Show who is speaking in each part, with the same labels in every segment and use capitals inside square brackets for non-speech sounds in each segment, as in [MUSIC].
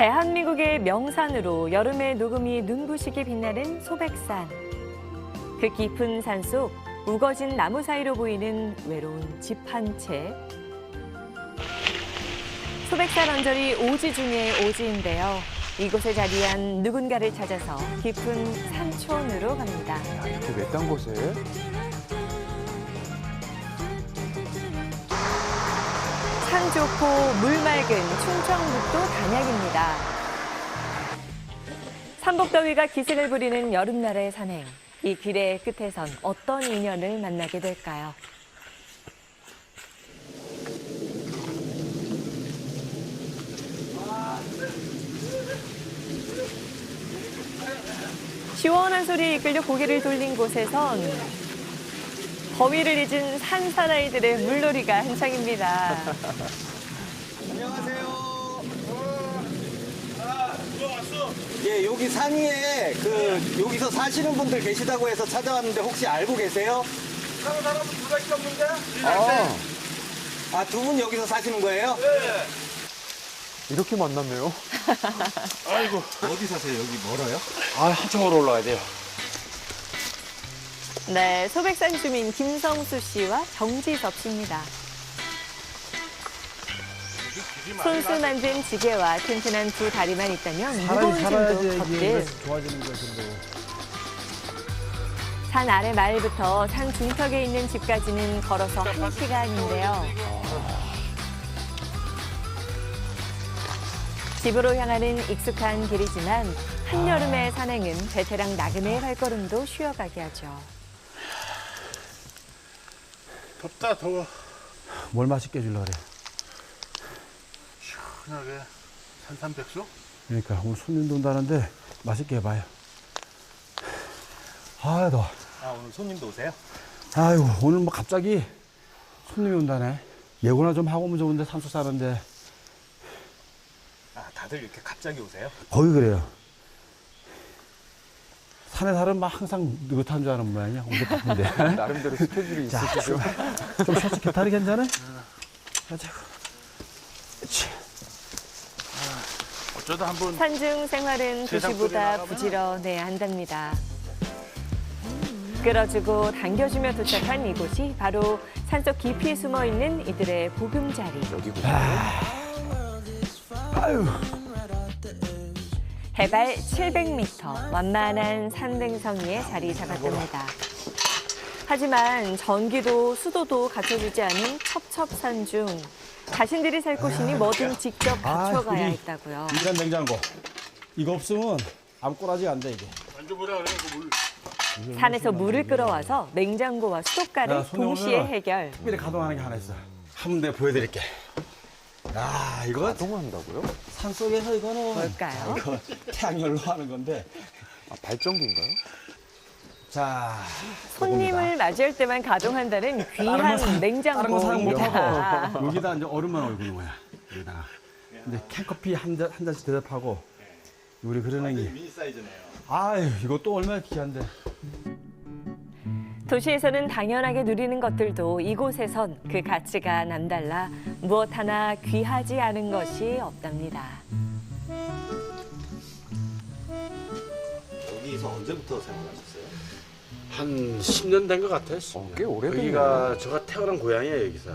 Speaker 1: 대한민국의 명산으로 여름의 녹음이 눈부시게 빛나는 소백산. 그 깊은 산속 우거진 나무 사이로 보이는 외로운 집 한 채. 소백산 언저리 오지 중에 오지인데요. 이곳에 자리한 누군가를 찾아서 깊은 산촌으로 갑니다.
Speaker 2: 이렇게 외딴 곳에
Speaker 1: 산 좋고 물 맑은 충청북도 단양입니다. 삼복더위가 기승을 부리는 여름날의 산행. 이 길의 끝에선 어떤 인연을 만나게 될까요? 시원한 소리에 이끌려 고개를 돌린 곳에선 더위를 잊은 산 사나이들의 물놀이가 한창입니다.
Speaker 3: 예, 여기 산 위에 그 여기서 사시는 분들 계시다고 해서 찾아왔는데 혹시 알고 계세요?
Speaker 4: 사는 사람은 두 가지 없는데?
Speaker 3: 아, 아, 두 분 여기서 사시는 거예요?
Speaker 2: 이렇게 만났네요.
Speaker 4: 아이고.
Speaker 3: 어디 사세요? 여기 멀어요?
Speaker 4: 아, 한참으로 올라가야 돼요.
Speaker 1: 네, 소백산 주민 김성수 씨와 정지섭 씨입니다. 손수 만 든 지게와 튼튼한 두 다리만 있다면 무거운 짐도 걷듯
Speaker 5: 좋아지는 것인데.
Speaker 1: 산 아래 마을부터 산 중턱에 있는 집까지는 걸어서 한 시간인데요. 집으로 향하는 익숙한 길이지만 한여름의 산행은 베테랑 나그네의 발걸음도 쉬어가게 하죠.
Speaker 4: 덥다, 더워.
Speaker 5: 뭘 맛있게 해주려고 그래.
Speaker 4: 시원하게. 산삼백수?
Speaker 5: 그러니까 오늘 손님도 온다는데 맛있게 해봐요. 아, 더워.
Speaker 3: 아, 오늘 손님도 오세요?
Speaker 5: 아유, 오늘 뭐 갑자기 손님이 온다네. 예고나 좀 하고 오면 좋은데 산소 사는데
Speaker 3: 아, 다들 이렇게 갑자기 오세요?
Speaker 5: 거의 그래요. 산에 살은 막 항상 느긋한 줄 아는 모양이야. 오늘 바쁜데. [LAUGHS]
Speaker 2: 나름대로 스케줄이
Speaker 5: 자,
Speaker 2: 있으시죠.
Speaker 5: 좀 셔츠 다리 괜찮아? 가자고. 그렇지.
Speaker 4: 어쩌다 한번
Speaker 1: 산중 생활은
Speaker 4: 세상
Speaker 1: 도시보다
Speaker 4: 소리 나가면-
Speaker 1: 부지런해야 한답니다. 끌어주고 당겨주며 도착한 이곳이 바로 산속 깊이 숨어 있는 이들의 보금자리.
Speaker 2: 여기구나.
Speaker 5: 아유.
Speaker 1: 해발 700m 완만한 산등성 위에 자리 잡았답니다. 하지만 전기도 수도도 갖춰주지 않은 첩첩산 중 자신들이 살 곳이니 뭐든 직접 갖춰가야
Speaker 5: 우리
Speaker 1: 했다고요.
Speaker 5: 인간 냉장고. 이거 없으면 아무 꼬라지가 안 돼, 이게.
Speaker 4: 만져보라 그래, 그 물.
Speaker 1: 산에서 물을 끌어와서 냉장고와
Speaker 5: 야,
Speaker 1: 수도가를 동시에
Speaker 5: 오면
Speaker 1: 해결.
Speaker 5: 특별히 가동하는 게 하나 있어. 한번 내가 보여드릴게. 야, 이거
Speaker 2: 가동한다고요?
Speaker 5: 산 속에서 이거는
Speaker 1: 뭘까요?
Speaker 5: 이거 태양열로 하는 건데.
Speaker 2: 아, 발전기인가요?
Speaker 5: 자,
Speaker 1: 손님을 맞이할 때만 가동한다는 귀한
Speaker 5: 다른 거. 못하고 여기다 이제 얼음만 얼구는 거야. 여기다가. 근데 캔커피 한, 잔, 한 잔씩 대접하고 우리 그러는 게.
Speaker 3: 미니 사이즈네요.
Speaker 5: 아유, 이거 또 얼마나 귀한데.
Speaker 1: 도시에서는 당연하게 누리는 것들도 이곳에선 그 가치가 남달라 무엇 하나 귀하지 않은 것이 없답니다.
Speaker 3: 여기서 언제부터 생활하셨어요?
Speaker 6: 한 10년 된 것 같아요. 10년.
Speaker 2: 어, 꽤 오래됐네요.
Speaker 6: 여기가 제가 태어난 고향이에요, 여기서.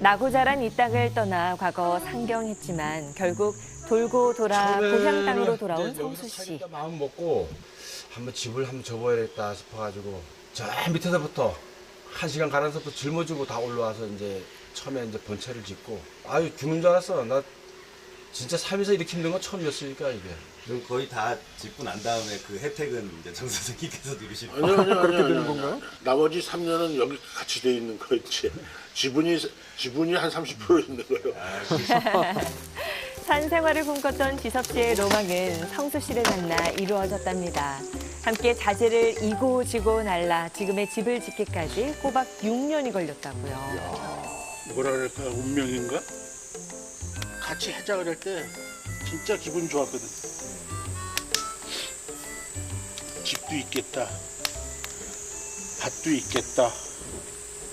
Speaker 1: 나고 자란 이 땅을 떠나 과거 상경했지만 결국 돌고 돌아 고향 땅으로 돌아온
Speaker 6: 이제 여기서
Speaker 1: 성수 씨.
Speaker 6: 살겠다 마음 먹고 한번 집을 한번 접어야겠다 싶어가지고 저 밑에서부터 한 시간 가면서부터 짊어지고 다 올라와서 이제 처음에 이제 번체를 짓고 아유 죽는 줄 알았어. 나 진짜 살면서 이렇게 힘든 건 처음이었으니까 이게.
Speaker 3: 그럼 거의 다 짓고 난 다음에 그 혜택은 이제 정 선생님께서 누리실
Speaker 6: 아니요, 아니요,
Speaker 2: 그렇게 되는. 건가요?
Speaker 6: 나머지 3년은 여기 같이 돼 있는 거였지. 지분이 지분이 한 30% 있는 거예요.
Speaker 1: 산 생활을 꿈꿨던 지섭 씨의 로망은 성수 씨를 만나 이루어졌답니다. 함께 자재를 이고 지고 날라 지금의 집을 짓기까지 꼬박 6년이 걸렸다고요.
Speaker 6: 뭐라 그럴까 운명인가? 같이 해장을 할때 진짜 기분 좋았거든. 집도 있겠다. 밭도 있겠다.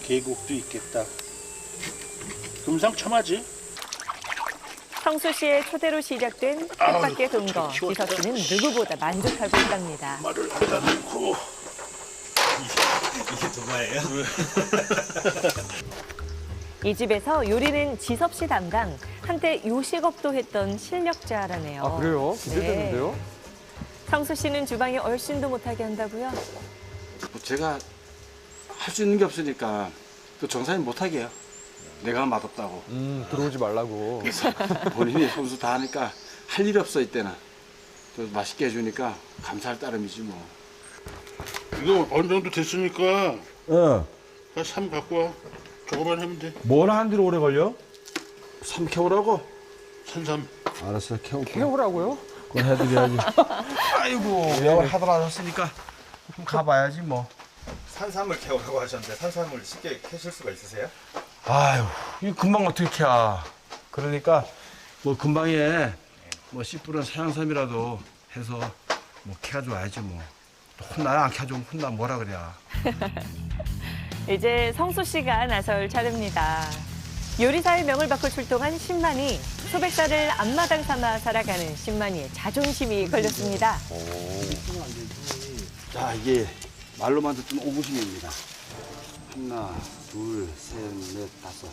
Speaker 6: 계곡도 있겠다. 금상첨화지.
Speaker 1: 성수 씨의 초대로 시작된 뜻밖의 동거. 기석 씨는 누구보다 만족하고 있답니다.
Speaker 4: 말을 하다 놓고
Speaker 3: 이게 정말이에요?
Speaker 1: 이 집에서 요리는 지섭 씨 담당. 한때 요식업도 했던 실력자라네요.
Speaker 2: 아, 그래요? 기대되는데요?
Speaker 1: 성수 씨는 주방에 얼씬도 못하게 한다고요?
Speaker 6: 뭐 제가 할 수 있는 게 없으니까 또 정사님 못하게 해요. 내가 맛없다고.
Speaker 2: 음, 들어오지 말라고.
Speaker 6: 본인이 손수 다 하니까 할 일이 없어 이때는. 또 맛있게 해주니까 감사할 따름이지 뭐.
Speaker 4: 이거 어느 정도 됐으니까
Speaker 5: 어.
Speaker 4: 쌈 갖고 와 저거만 하면 돼
Speaker 5: 뭘 하는 데로 오래 걸려?
Speaker 6: 삼 캐오라고?
Speaker 4: 산삼
Speaker 5: 알았어, 캐올게.
Speaker 2: 해오라고요?
Speaker 5: 그건 해드려야지. [LAUGHS]
Speaker 6: 아이고 매월 하더라 하셨으니까 그럼 가봐야지 뭐.
Speaker 3: 산삼을 캐오라고 하셨는데 산삼을 쉽게 캐실 수가 있으세요?
Speaker 6: 아유 이 금방 어떻게 캐야. 그러니까 뭐 금방에 뭐 씨 뿌른 사양삼이라도 해서 뭐 캐가지고 와야지 뭐. 또 혼나야 안 캐주면 혼나 뭐라 그래. [LAUGHS]
Speaker 1: 이제 성수 씨가 나설 차례입니다. 요리사의 명을 받고 출동한 신만이 소백살을 앞마당 삼아 살아가는 신만이의 자존심이 걸렸습니다.
Speaker 6: 자 이게 말로만 듣던 오구심입니다. 하나, 둘, 셋, 넷, 다섯.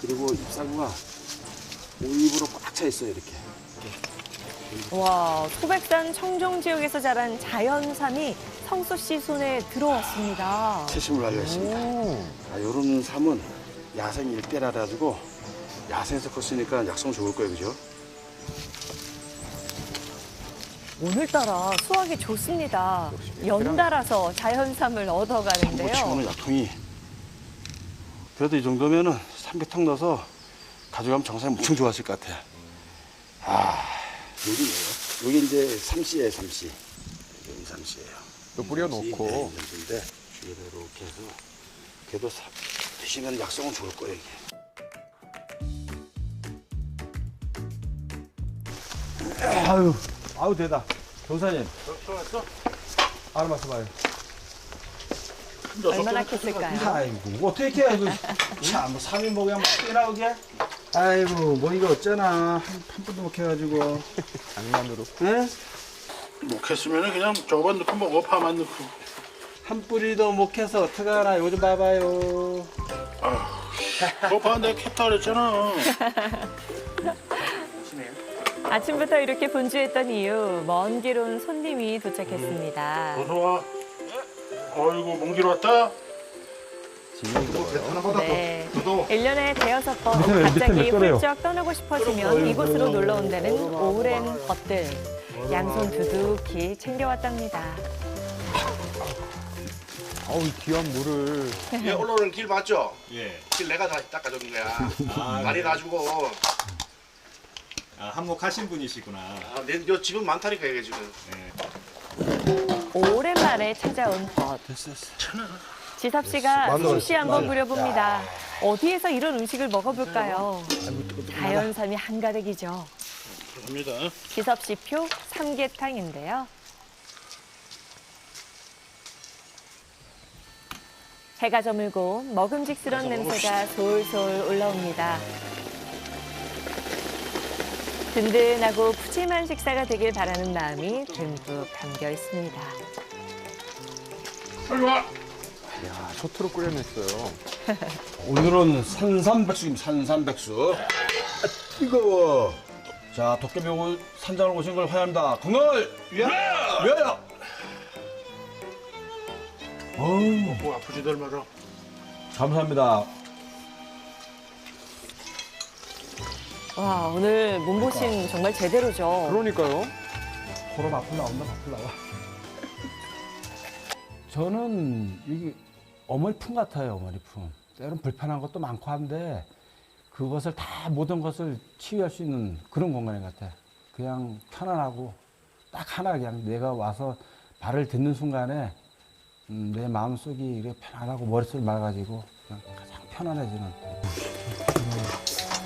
Speaker 6: 그리고 잎사구가 오입으로 꽉 차 있어요 이렇게.
Speaker 1: 와, 소백산 청정 지역에서 자란 자연삼이 성수 씨 손에 들어왔습니다.
Speaker 6: 채심을 알렸습니다. 아, 요런 삶은 야생 일대라 가지고 야생에서 컸으니까 약성 좋을 거예요, 그죠?
Speaker 1: 오늘따라 수확이 좋습니다. 연달아서 자연삼을
Speaker 6: 뭐
Speaker 1: 얻어가는데요.
Speaker 6: 치고는 약통이 그래도 이 정도면은 삼계탕 넣어서 가져가면 정상이 무척 좋았을 것 같아. 아, 여기네요. 여기 이제 삼씨예요, 삼씨. 여기 삼씨예요.
Speaker 2: 또 뿌려놓고.
Speaker 6: 네, 삼씨인데 이렇게 해서 그래도 사- 드시면 약성은 좋을 거예요, 이게.
Speaker 5: 아유, 아유, 되다. 경사님. 알아 맞춰봐요.
Speaker 1: 얼마나 캤을까요?
Speaker 5: 아이고, 어떻게 이렇게, 이거. 참, 뭐, 3인 먹으면 막 나오게? 아이고, 뭐, 이거 어쩌나. 한, 한 번도 못 해가지고.
Speaker 2: 장난으로.
Speaker 5: 예?
Speaker 4: 못 했으면 그냥 저거만 넣고 먹어 파만 넣고
Speaker 5: 한 뿌리도 못 해서 어떡하나. 이거 좀 봐봐요.
Speaker 4: 봐 내가 캤다 그랬잖아 [LAUGHS]
Speaker 1: 아침부터 이렇게 분주했던 이유, 먼 길 온 손님이 도착했습니다.
Speaker 4: 어서와 어이구 먼길 왔다
Speaker 1: 네. 1년에 대여섯 번
Speaker 5: 밑에
Speaker 1: 갑자기
Speaker 5: 몇?
Speaker 1: 훌쩍 떠나고 싶어지면 이곳으로 놀러 온다는 오랜 것들. 양손 두둑히 챙겨왔답니다.
Speaker 2: 아우, 이 귀한 물을.
Speaker 7: 예, 올라오는 길 맞죠? 예. 길 내가 다 닦아준 거야. [LAUGHS] 많이 놔주고.
Speaker 3: 아, 한몫하신 분이시구나.
Speaker 7: 아, 내, 요 집은 많다니까 이게 지금.
Speaker 1: 오랜만에 찾아온 벗. 지섭 씨가 솜씨 한번 부려봅니다. 어디에서 이런 음식을 먹어볼까요? 자연삼이 한가득이죠.
Speaker 4: 갑니다
Speaker 1: 지섭 씨표 삼계탕인데요. 해가 저물고 먹음직스러운 냄새가 솔솔 올라옵니다. 든든하고 푸짐한 식사가 되길 바라는 마음이 듬뿍 담겨 있습니다.
Speaker 4: 빨리 와
Speaker 2: 야, 셔트로 끓여냈어요.
Speaker 6: 오늘은 산삼백숙입니다. 산삼백숙. 아, 뜨거워. 자, 도깨비 오고 산장을 오신 걸 환영합니다. 건강을 위하여! 위하여! 어우,
Speaker 4: 뭐 아프지들 마라
Speaker 5: 감사합니다.
Speaker 1: 와 오늘 몸보신 정말 제대로죠.
Speaker 2: 그러니까요.
Speaker 5: 코로 앞으로 나온다, 앞으로 나와. 저는 이게 어머니 품 같아요, 어머니 품. 때론 불편한 것도 많고 한데 그것을 다 모든 것을 치유할 수 있는 그런 공간인 것 같아요. 그냥 편안하고 딱 하나 그냥 내가 와서 말을 듣는 순간에 음, 내 마음속이 이렇게 편안하고 머릿속이 맑아지고 그냥 가장 편안해지는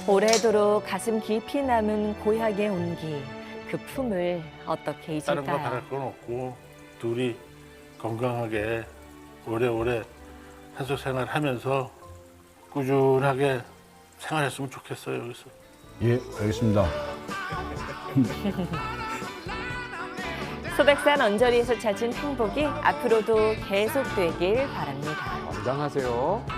Speaker 1: 오래도록 가슴 깊이 남은 고향의 온기, 그 품을 어떻게
Speaker 4: 다른 거
Speaker 1: 잊을까요?
Speaker 4: 바랄 건 없고 둘이 건강하게 오래오래 산소 생활하면서 꾸준하게 생활했으면 좋겠어요 여기서
Speaker 6: 예, 알겠습니다. [LAUGHS]
Speaker 1: 소백산 언저리에서 찾은 행복이 앞으로도 계속되길 바랍니다.
Speaker 2: 건강하세요.